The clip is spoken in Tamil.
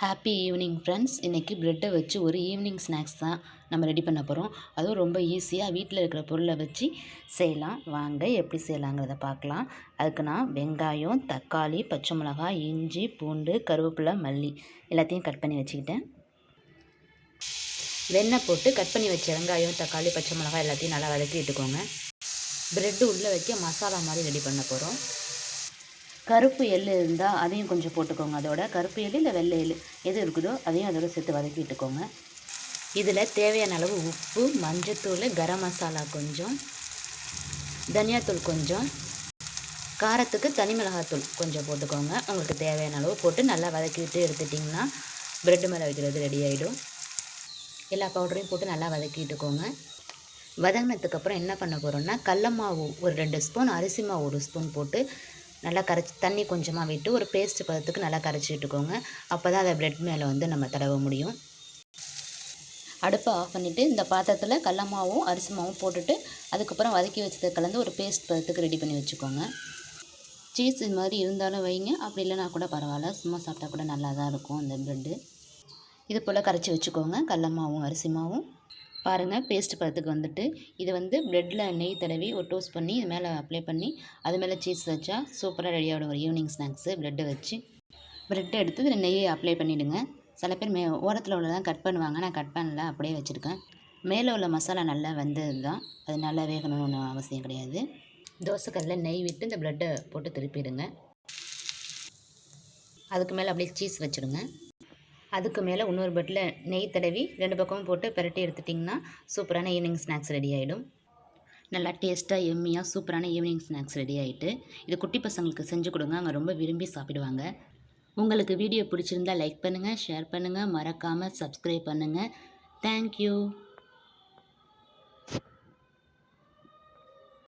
ஹாப்பி ஈவினிங் ஃப்ரெண்ட்ஸ் இன்றைக்கி ப்ரெட்டை வச்சு ஒரு ஈவினிங் ஸ்நாக்ஸ் தான் நம்ம ரெடி பண்ண போகிறோம் அதுவும் ரொம்ப ஈஸியாக வீட்டில் இருக்கிற பொருளை வச்சு செய்யலாம். வாங்க எப்படி செய்யலாங்கிறத பார்க்கலாம். அதுக்கு நான் வெங்காயம் தக்காளி பச்சை மிளகாய் இஞ்சி பூண்டு கருவேப்பிலை மல்லி எல்லாத்தையும் கட் பண்ணி வச்சுக்கிட்டேன். வெண்ணெய் போட்டு கட் பண்ணி வச்ச வெங்காயம் தக்காளி பச்சை மிளகாய் எல்லாத்தையும் நல்லா வதக்கி விட்டுக்கோங்க ப்ரெட்டு உள்ளே வைக்க மசாலா மாதிரி ரெடி பண்ண போகிறோம் கருப்பு எள் இருந்தால் அதையும் கொஞ்சம் போட்டுக்கோங்க. அதோட கருப்பு எள் இல்லை வெள்ளை எள் எது இருக்குதோ அதையும் அதோட சேர்த்து வதக்கி விட்டுக்கோங்க. இதில் தேவையான அளவு உப்பு மஞ்சத்தூள் கரம் மசாலா கொஞ்சம் தனியாத்தூள் கொஞ்சம் காரத்துக்கு தனி மிளகாத்தூள் கொஞ்சம் போட்டுக்கோங்க. உங்களுக்கு தேவையான அளவு போட்டு நல்லா வதக்கிட்டு எடுத்துட்டிங்கன்னா ப்ரெட்டு மேலே வைக்கிறது ரெடி ஆகிடும் எல்லா பவுடரையும் போட்டு நல்லா வதக்கிட்டுக்கோங்க வதங்கினதுக்கப்புறம் என்ன பண்ண போகிறோம்னா கடல மாவு ஒரு ரெண்டு ஸ்பூன் அரிசி மாவு ஒரு ஸ்பூன் போட்டு நல்லா கரைச்சி தண்ணி கொஞ்சமாக விட்டு ஒரு பேஸ்ட் பதத்துக்கு நல்லா கரைச்சி விட்டுக்கோங்க. அப்போ தான் அதை ப்ரெட் மேலே வந்து நம்ம தடவ முடியும். அடுப்பை ஆஃப் பண்ணிவிட்டு இந்த பாத்திரத்தில் கடல மாவும் அரிசி மாவும் போட்டுட்டு அதுக்கப்புறம் வதக்கி வச்சதை கலந்து ஒரு பேஸ்ட் பதத்துக்கு ரெடி பண்ணி வச்சுக்கோங்க. சீஸ் இது மாதிரி இருந்தாலும் வைங்க. அப்படி இல்லைனா கூட பரவாயில்ல. சும்மா சாப்பிட்டா கூட நல்லா தான் இருக்கும் அந்த ப்ரெட்டு இது போல் கரைச்சி வச்சுக்கோங்க. கடல மாவும் அரிசி மாவும். பாருங்கள் பேஸ்ட் பதத்துக்கு வந்துட்டு இது வந்து ப்ரெட்டில் நெய் தடவி ஒரு டோஸ்ட் பண்ணி இது மேலே அப்ளை பண்ணி அது மேலே சீஸ் வச்சா சூப்பராக ரெடி ஆகிடும். ஒரு ஈவினிங் ஸ்நாக்ஸு ப்ரெட்டை வச்சு. ப்ரெட்டை எடுத்து இதில் நெய்யை அப்ளை பண்ணிவிடுங்க சில பேர் மே ஓரத்தில் உள்ளதான் கட் பண்ணுவாங்க. நான் கட் பண்ணல அப்படியே வச்சுருக்கேன். மேலே உள்ள மசாலா நல்லா வந்தது தான் அது நல்லா வேகணும்னு ஒன்றும் அவசியம் கிடையாது. தோசைக்கல்லில் நெய் விட்டு இந்த ப்ரெட்டை போட்டு திருப்பிடுங்க. அதுக்கு மேலே அப்படியே சீஸ் வச்சுடுங்க. அதுக்கு மேலே இன்னொரு பட்டில் நெய் தடவி ரெண்டு பக்கமும் போட்டு பிரட்டி எடுத்துட்டிங்கன்னா சூப்பரான ஈவினிங் ஸ்நாக்ஸ் ரெடி ஆகிடும் நல்லா டேஸ்ட்டாக எம்மியாக சூப்பரான ஈவினிங் ஸ்நாக்ஸ் ரெடி ஆகிட்டு இது குட்டி பசங்களுக்கு செஞ்சு கொடுங்க அவங்க ரொம்ப விரும்பி சாப்பிடுவாங்க. உங்களுக்கு வீடியோ பிடிச்சிருந்தா லைக் பண்ணுங்கள் ஷேர் பண்ணுங்கள் மறக்காமல் சப்ஸ்கிரைப் பண்ணுங்கள் தேங்க்யூ